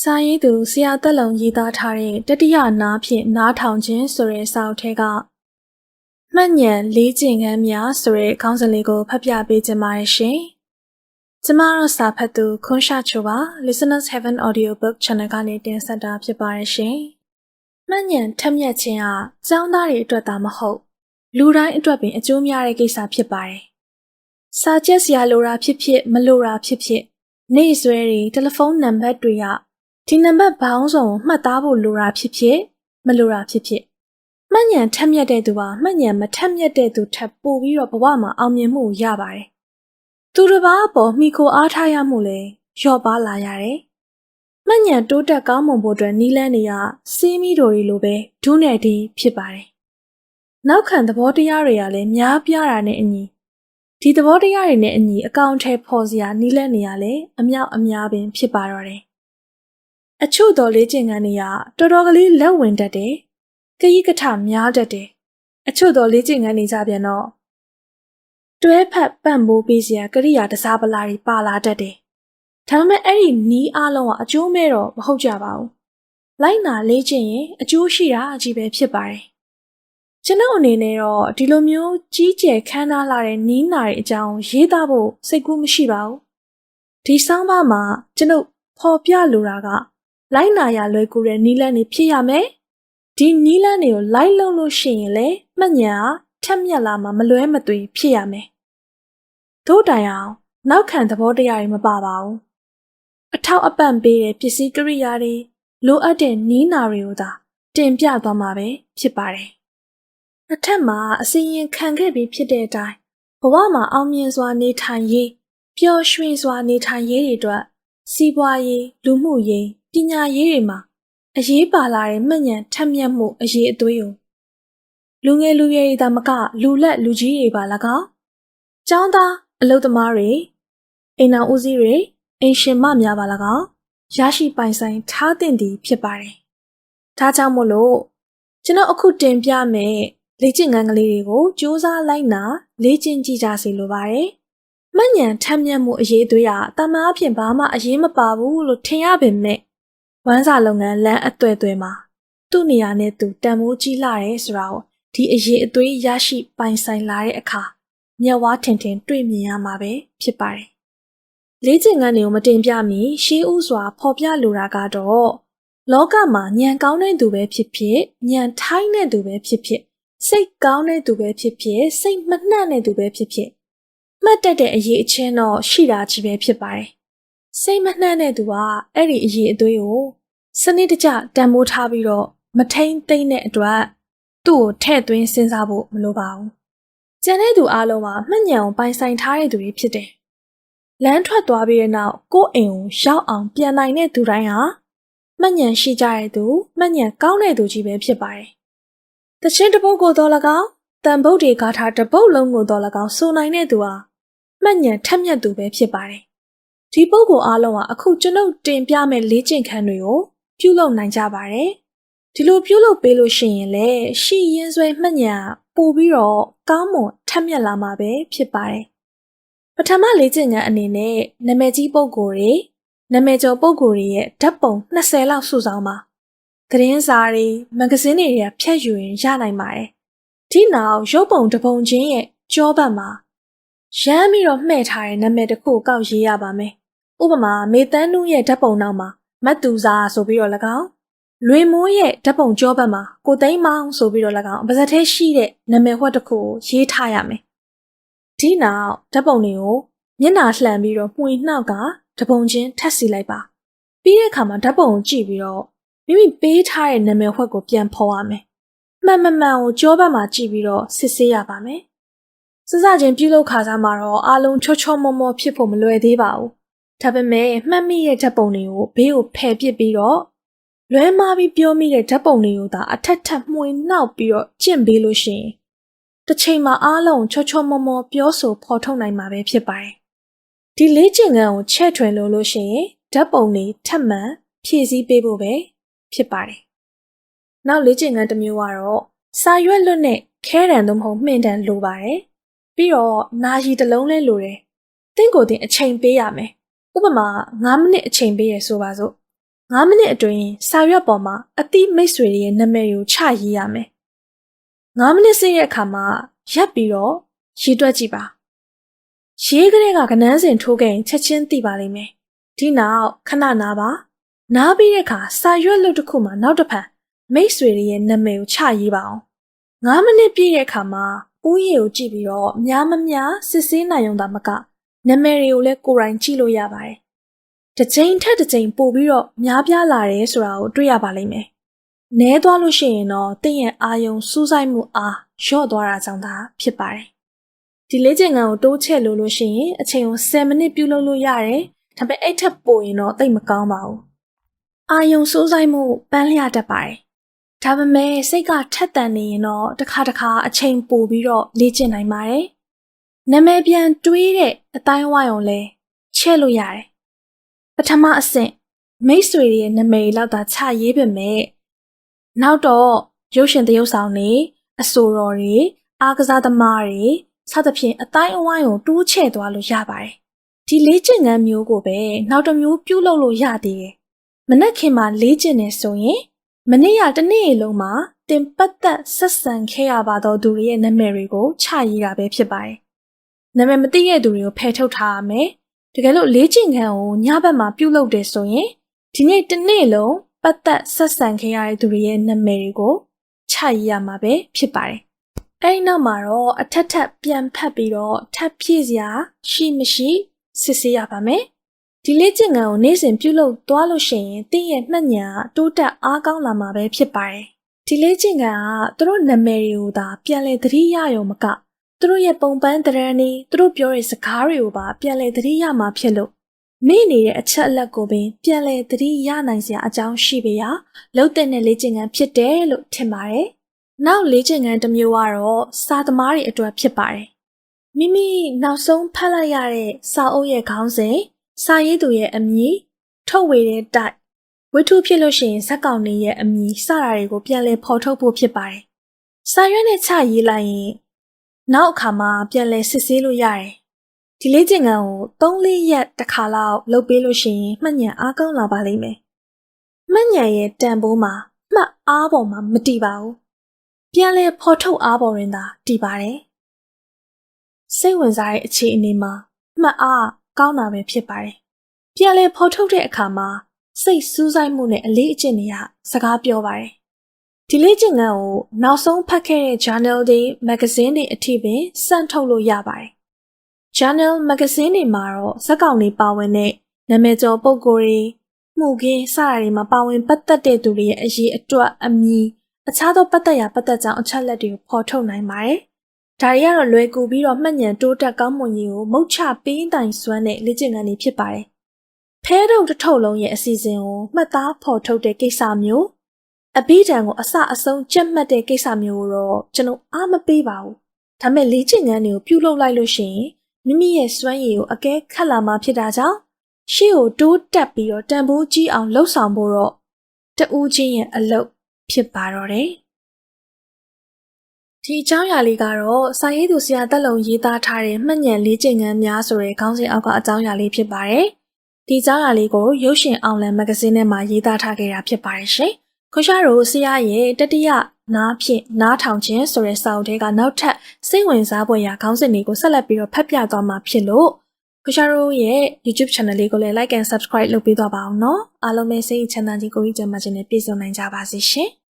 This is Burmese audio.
စာရေးသူဆရာသက်လုံရေးသားထားတဲ့တတိယနားဖြင့်နားထောင်ခြင်းဆိုတဲ့စာအုပ်ထဲကမှတ်ဉဏ်လေးကျင့်ခန်းများဆိုတဲ့ခေါင်းစဉ်လေးကိုဖတ်ပြပေးခြင်းပါတယ်ရှင်။ကျမတို့စာဖတ်သူခွန်ရှာချိုပါ Listeners Heaven Audiobook Channel ကနေတင်ဆက်တာဖြစ်ပါတယ်ရှင်။မှတ်ဉဏ်ထက်မြက်ခြင်းဟာကျောင်းသားတွေအတွက်သာမဟုတ်လူတိုင်းအတွက်ပင်အကျိုးများတဲ့ကိစ္စဖြစ်ပါတယ်။စာချက်စရာလိုတာဖြစ်ဖြစ်မလိုတာဖြစ်ဖြစ်နေ့စွဲတွေတယ်လီဖုန်းနံပါတ်တွေက ဒီနံပါတ်ဘောင်းဆောင်ကိုမှတ်သားဖို့လိုတာဖြစ်ဖြစ်မလိုတာဖြစ်ဖြစ်မှတ်ဉဏ်ထက်မြက်တဲ့သူဟာမှတ်ဉဏ်မထက်မြက်တဲ့သူထပ်ပိုပြီးတော့ဘဝမှာအောင်မြင်မှုရပါတယ်။သူတစ်ပါးအပေါ်မိခိုအားထားရမှုလည်းလျော့ပါလာရတယ်။မှတ်ဉဏ်တိုးတက်ကောင်းမွန်ဖို့အတွက်နီးလန်းတွေကစီးမီတို့တွေလိုပဲဒုနဲ့ဒီဖြစ်ပါတယ်။နောက်ခံသဘောတရားတွေကလည်းများပြားတာနဲ့အညီဒီသဘောတရားတွေနဲ့အညီအကောင့်ထဲပေါ်စရာနီးလန်းနေရလဲအမြောက်အများပင်ဖြစ်ပါတော့တယ်။ အချို့တော်လေးကျင်ကန်းတွေကတော်တော်ကလေးလက်ဝင်တတ်တယ်။ကကြီးကထများတတ်တယ်။အချို့တော်လေးကျင်ကန်းနေကြပြန်တော့တွဲဖက်ပန့်ပိုးပေးစရာကရိယာတစားပလာတွေပါလာတတ်တယ်။ဒါပေမဲ့အဲ့ဒီနီးအားလုံးကအကျိုးမဲ့တော့မဟုတ်ကြပါဘူး။လိုက်နာလေးကျင်ရင်အကျိုးရှိတာအကြီးပဲဖြစ်ပါတယ်။ကျွန်ုပ်အနေနဲ့တော့ဒီလိုမျိုးကြီးကျယ်ခမ်းနားလာတဲ့နီးနာတွေအကြောင်းရေးသားဖို့စိတ်ကူးမရှိပါဘူး။ဒီဆောင်းပါးမှာကျွန်ုပ်ဖော်ပြလိုတာက လိုက်နာရလွယ်ကူတဲ့နီးလန်းတွေဖြစ်ရမယ်။ဒီနီးလန်းတွေကိုလိုက်လုံးလို့ရှိရင်လေမှတ်ညာထက်မြက်လာမှမလွဲမသွေဖြစ်ရမယ်။တို့တိုင်အောင်နောက်ခံသဘောတရားတွေမပါပါဘူး။အထောက်အပံ့ပေးတဲ့ပစ္စည်းကိရိယာတွေလိုအပ်တဲ့နီးနာတွေကိုသာတင်ပြသွားမှာပဲဖြစ်ပါတယ်။အထက်မှာအစီရင်ခံခဲ့ပြီးဖြစ်တဲ့အတိုင်းဘဝမှာအောင်မြင်စွာနေထိုင်ရေးပျော်ရွှင်စွာနေထိုင်ရေးတွေအတွက် စီးပွားရေးလူမှုရေးပညာရေးတွေမှာအရေးပါလာတဲ့မှတ်ဉဏ်ထက်မြက်မှုအရေးအသွေးကိုလူငယ်လူရွယ်တွေသာမကလူလက်လူကြီးတွေပါ၎င်းကျောင်းသားအလုပ်သမားတွေအိမ်အောင်ဦးစီးတွေအိမ်ရှင်မများပါ၎င်းရရှိပိုင်ဆိုင်ထားသင့်သည်ဖြစ်ပါတယ်။ဒါကြောင့်မို့လို့ကျွန်တော်အခုတင်ပြမယ်လေ့ကျင့်ခန်းကလေးတွေကိုစူးစမ်းလိုက်နာလေ့ကျင့်ကြည့်ကြစီလိုပါတယ်။ မှတ်ဉဏ်ထက်မြက်မှုအရေးအသွေးဟာတမန်အဖြစ်ဘာမှအရေးမပါဘူးလို့ထင်ရပေမဲ့ဝမ်းစာလုပ်ငန်းလမ်းအသွဲ့သွဲမှာသူ့နေရာနဲ့သူတန်မိုးကြီးလာတယ်ဆိုတာကိုဒီအရေးအသွေးရရှိပိုင်ဆိုင်လာတဲ့အခါမျက်ဝါးထင်ထင်တွေ့မြင်ရမှာပဲဖြစ်ပါတယ်။လေ့ကျင့်ခန်းတွေကိုမတင်ပြမီရှေးဥစွာဖော်ပြလိုတာကတော့လောကမှာညံကောင်းတဲ့သူပဲဖြစ်ဖြစ်ညံထိုင်းတဲ့သူပဲဖြစ်ဖြစ်စိတ်ကောင်းတဲ့သူပဲဖြစ်ဖြစ်စိတ်မနှံ့တဲ့သူပဲဖြစ်ဖြစ် မှတ်တတ်တဲ့အရေးအချင်းတော့ရှိတာကြီးပဲဖြစ်ပါတယ်။စိတ်မနှံ့တဲ့သူကအဲ့ဒီအရေးအသွေးကိုစနစ်တကျတန်ဖိုးထားပြီးတော့မထိန်သိမ့်တဲ့အတွက်သူ့ကိုထဲ့သွင်းစဉ်းစားဖို့မလိုပါဘူး။ကျန်တဲ့သူအလုံးကမှတ်ညံကိုပိုင်ဆိုင်ထားတဲ့သူတွေဖြစ်တယ်။လမ်းထွက်သွားပြီးတဲ့နောက်ကိုယ့်အိမ်ကိုရောက်အောင်ပြန်နိုင်တဲ့သူတိုင်းဟာမှတ်ညံရှိကြတဲ့သူမှတ်ညံကောင်းတဲ့သူကြီးပဲဖြစ်ပါတယ်။တချင်းတစ်ပုတ်ကိုတော့၎င်းတန်ဗုတ်တွေကားထားတစ်ပုတ်လုံးကိုတော့၎င်းစိုးနိုင်တဲ့သူဟာ မှတ်ညံထက်မြက်သူပဲဖြစ်ပါတယ်။ဒီပုတ်ကိုအားလုံးကအခုကျွန်ုပ်တင်ပြမဲ့လေ့ကျင့်ခန်းတွေကိုပြုလုပ်နိုင်ကြပါတယ်။ဒီလိုပြုလုပ်ပေးလို့ရှိရင်လေရှီရင်ဆွဲမှတ်ညံပို့ပြီးတော့ကောင်းမွန်ထက်မြက်လာမှာပဲဖြစ်ပါတယ်။ပထမလေ့ကျင့်ခန်းအနေနဲ့နာမည်ကြီးပုဂ္ဂိုလ်တွေနာမည်ကျော်ပုဂ္ဂိုလ်တွေရဲ့ဓာတ်ပုံ20လောက်စုဆောင်းပါ။သတင်းစာတွေမဂ္ဂဇင်းတွေကဖြတ်ယူရင်ရနိုင်ပါတယ်။ဒီနောက်ရုပ်ပုံတစ်ပုံချင်းရဲ့ကြောပတ်မှာ ရမ်းပြီးတော့မှဲ့ထားတဲ့နာမည်တစ်ခုကောက်ရေးရပါမယ်။ဥပမာမေတန်းနုရဲ့ဓာတ်ပုံနောက်မှာမတ်သူစာဆိုပြီးတော့၎င်းလွေမိုးရဲ့ဓာတ်ပုံကြောပတ်မှာကိုသိန်းမောင်ဆိုပြီးတော့၎င်းပါဇက်ထဲရှိတဲ့နာမည်ဝှက်တစ်ခုကိုရေးထားရမယ်။ဒီနောက်ဓာတ်ပုံတွေကိုမျက်နှာလှန်ပြီးတော့မှွေနှောက်ကဓာတ်ပုံချင်းထပ်စီလိုက်ပါ။ပြီးတဲ့အခါမှာဓာတ်ပုံကိုကြည့်ပြီးတော့မိမိပေးထားတဲ့နာမည်ဝှက်ကိုပြန်ဖော်ရမယ်။မှန်မှန်မှန်ကိုကြောပတ်မှာကြည့်ပြီးတော့စစ်ဆေးရပါမယ်။ စစချင်းပြုလုပ်ခါစားမှာတော့အားလုံးချောချောမောမောဖြစ်ဖို့မလွယ်သေးပါဘူး။ဒါပေမဲ့မှတ်မိရဲ့ဓာတ်ပုံတွေကိုဘေးကိုဖယ်ပစ်ပြီးတော့လွဲမားပြီးပြောမိတဲ့ဓာတ်ပုံတွေကိုသာအထက်ထပ်မှွေနှောက်ပြီးတော့ကျင့်ပေးလို့ရှိရင်တစ်ချိန်မှာအားလုံးချောချောမောမောပြောဆိုဖော်ထုတ်နိုင်မှာပဲဖြစ်ပါတယ်။ဒီလေးကျင့်ခန်းကိုချဲ့ထွင်လို့လို့ရှိရင်ဓာတ်ပုံတွေထပ်မံဖြည့်ဆည်းပေးဖို့ပဲဖြစ်ပါတယ်။နောက်လေးကျင့်ခန်းတစ်မျိုးကတော့စာရွက်လွတ်နဲ့ခဲတံသို့မဟုတ်မှင်တံလိုပါတယ်။ ပြီးတော့နာရီတစ်လုံးလဲလိုတယ်။တင့်ကိုယ်တင်အချိန်ပေးရမယ်။ဥပမာ9မိနစ်အချိန်ပေးရဆိုပါစို့9မိနစ်အတွင်းစာရွက်ပေါ်မှာအတိမိတ်ဆွေတွေရဲ့နာမည်ကိုချရေးရမယ်9မိနစ်စိရဲ့အခါမှာရပ်ပြီးတော့ရေးတွက်ကြည့်ပါရေးကလေးကကနန်းစင်ထိုးခဲ့ရင်ချက်ချင်းသိပါလိမ့်မယ်ဒီနောက်ခဏနာပါနားပြီးတဲ့အခါစာရွက်လုပ်တစ်ခုမှနောက်တစ်ဖန်မိတ်ဆွေတွေရဲ့နာမည်ကိုချရေးပါအောင်9မိနစ်ပြည့်တဲ့အခါမှာ ဦးရေကိုကြည့်ပြီးတော့များမများစစ်ဆေးနိုင်ုံသာမကနာမည်တွေကိုလည်းကိုယ်တိုင်ကြည့်လို့ရပါတယ်တစ်ချိန်ထက်တစ်ချိန်ပို့ပြီးတော့များပြားလာတယ်ဆိုတာကိုတွေ့ရပါလိမ့်မယ်။နဲသွားလို့ရှိရင်တော့တင့်ရဲ့အာယုံစူးစိုက်မှုအားလျော့သွားတာကြောင့်သာဖြစ်ပါတယ်။ဒီလေးချိန်ကန်ကိုတိုးချဲ့လို့လို့ရှိရင်အချိန်ကို10မိနစ်ပြုလုပ်လို့ရတယ်။ဒါပေမဲ့အဲ့ထက်ပိုရင်တော့တိတ်မကောင်းပါဘူး။အာယုံစူးစိုက်မှုပန်းလျက်တတ်ပါတယ်။ ဒါပေမဲ့စိတ်ကထက်သန်နေရင်တော့တစ်ခါတစ်ခါအချိန်ပိုပြီးတော့လေ့ကျင့်နိုင်ပါတယ်။နာမည်ပြန်တွေးတဲ့အတိုင်းဝိုင်းအောင်လဲချဲ့လို့ရတယ်ပထမအဆင့်မိတ်ဆွေတွေရဲ့နာမည်လောက်သာချရေးပေမဲ့နောက်တော့ရုပ်ရှင်သရုပ်ဆောင်တွေအဆိုတော်တွေအားကစားသမားတွေစသဖြင့်အတိုင်းအဝိုင်းကိုတိုးချဲ့သွားလို့ရပါတယ်ဒီလေးကျင့်ခန်းမျိုးကိုပဲနောက်တစ်မျိုးပြုလုပ်လို့ရသေးတယ်မနက်ခင်မှာလေးကျင့်နေဆိုရင် မနေ့ကတနေ့လုံးမှာတင်ပတ်သက်ဆက်ဆံခဲ့ရပါတော့သူတွေရဲ့နာမည်တွေကိုချရေးတာပဲဖြစ်ပါတယ်နာမည်မသိတဲ့သူတွေကိုဖယ်ထုတ်ထားရမယ်တကယ်လို့လေးကျင်ခန်းကိုညဘက်မှာပြုတ်လုပ်တယ်ဆိုရင်ဒီနေ့တစ်နေ့လုံးပတ်သက်ဆက်ဆံခဲ့ရတဲ့သူတွေရဲ့နာမည်တွေကိုချရေးရမှာပဲဖြစ်ပါတယ်။အဲဒီနောက်မှာတော့အထက်ထပ်ပြန်ဖတ်ပြီးတော့ထပ်ဖြည့်စရာရှိမရှိစစ်ဆေးရပါမယ်။ ဒီလေးကျင်ခန်းကိုနေ့စဉ်ပြုတ်လုပ်သွားလို့ရှိရင်တင်းရဲ့မှတ်ဉာဏ်တိုးတက်အားကောင်းလာမှာပဲဖြစ်ပါတယ်။ဒီလေးကျင်ခန်းကသူတို့နာမည်တွေကိုသာပြန်လည်သတိရရုံမကသူတို့ရဲ့ပုံပန်းတရံနေသူတို့ပြောတဲ့စကားတွေကိုပါပြန်လဲသတိရမှာဖြစ်လို့မိနေတဲ့အချက်အလက်ကိုပင်ပြန်လဲသတိရနိုင်စရာအကြောင်းရှိပေရာလှုပ်တဲ့လေ့ကျင့်ခန်းဖြစ်တယ်လို့ထင်ပါတယ်။နောက်လေ့ကျင့်ခန်းတစ်မျိုးကတော့စာသမားတွေအတွက်ဖြစ်ပါတယ်။မိမိနောက်ဆုံးဖတ်လိုက်ရတဲ့စာအုပ်ရဲ့ခေါင်းစဉ် စာရေးသူရဲ့အမည်ထုတ်ဝေတဲ့တိုက်ဝတ္ထုဖြစ်လို့ရှိရင်ဇက်ကောင်တွေရဲ့အမည်စတာတွေကိုပြန်လဲဖော်ထုတ်ဖို့ဖြစ်ပါတယ်။စာရွက်နဲ့ချရေးလိုက်ရင်နောက်အခါမှာပြန်လဲစစ်ဆေးလို့ရတယ်။ဒီလေးကျင်ကန်ကို3-4ရက်တစ်ခါလောက်လုပ်ပေးလို့ရှိရင်မှတ်ဉာဏ်အားကောင်းလာပါလိမ့်မယ်။မှတ်ဉာဏ်ရဲ့တန်ဖိုးမှာမှတ်အားပေါ်မှာမတည်ပါဘူး။ပြန်လဲဖော်ထုတ်အားပေါ်ရင်သာတည်ပါတယ်။စိတ်ဝင်စားတဲ့အခြေအနေမှာမှတ်အား ကောင်းတာပဲဖြစ်ပါတယ်။ပြန်လဲဖော်ထုတ်တဲ့အခါမှာစိတ်စူးစိုက်မှုနဲ့အလေးအကျင့်တွေကစကားပြောပါတယ်ဒီလေ့ကျင့်ခန်းကိုနောက်ဆုံးဖတ်ခဲ့တဲ့ journal တွေ magazine တွေအထိပင်စံထုတ်လို့ရပါတယ်။ journal magazine တွေမှာတော့ဇက်ကောင်တွေပါဝင်တဲ့နာမည်ကျော်ပုဂ္ဂိုလ်တွေမှုခင်းစတာတွေမှာပါဝင်ပတ်သက်တဲ့သူတွေရဲ့အရေးအတွက်အမည်အခြားသောပတ်သက်ရာပတ်သက်ကြောင်းအချက်လက်တွေကိုဖော်ထုတ်နိုင်ပါတယ်။ ဒါတွေကတော့လွယ်ကူပြီးတော့မှတ်ဉာဏ်တိုးတက်ကောင်းမွန်ရေးကိုမုတ်ချပေးတိုင်စွမ်းတဲ့လေ့ကျင့်ခန်းတွေဖြစ်ပါတယ်။ဖဲတုံတစ်ထုပ်လုံးရဲ့အစီအစဉ်ကိုမှတ်သားဖော်ထုတ်တဲ့ကိစ္စမျိုးအဘိဓမ္မာကိုအစအဆုံးကြက်မှတ်တဲ့ကိစ္စမျိုးတော့ကျွန်တော်အားမပေးပါဘူး။ဒါမဲ့လေ့ကျင့်ခန်းတွေကိုပြုလုပ်လိုက်လို့ရှိရင်မိမိရဲ့စွမ်းရည်ကိုအကဲခတ်လာမှဖြစ်တာကြောင့်ရှေ့ကိုတိုးတက်ပြီးတော့တန်ဖိုးကြီးအောင်လှုပ်ဆောင်ဖို့တော့တူးချင်းရဲ့အလုပ်ဖြစ်ပါတော့တယ်။ ဒီအကြောင်းအရာလေးကတော့စာရေးသူဆရာတက်လုံရေးသားထားတဲ့မှတ်ဉာဏ်လေးကျင့်ခန်းများဆိုတဲ့ခေါင်းစဉ်အောက်ကအကြောင်းအရာလေးဖြစ်ပါတယ်။ဒီအကြောင်းအရာလေးကိုရုပ်ရှင်အောင်လန်မဂ္ဂဇင်းထဲမှာရေးသားထားခဲ့တာဖြစ်ပါတယ်ရှင်။ခွန်ရှာရိုဆရာရဲ့တတိယနားဖြင့်နားထောင်ခြင်းဆိုတဲ့စာအုပ်ထဲကနောက်ထပ်စိတ်ဝင်စားဖွယ်ရာခေါင်းစဉ်တွေကိုဆက်လက်ပြီးတော့ဖတ်ပြသွားမှာဖြစ်လို့ခွန်ရှာရိုရဲ့ YouTube channel လေးကိုလည်း like and subscribe လုပ်ပေးသွားပါအောင်နော်အားလုံးပဲစိတ်ချမ်းသာခြင်းကိုယ်ကြီးကျန်းမာခြင်းနဲ့ပြည့်စုံနိုင်ကြပါစေရှင်။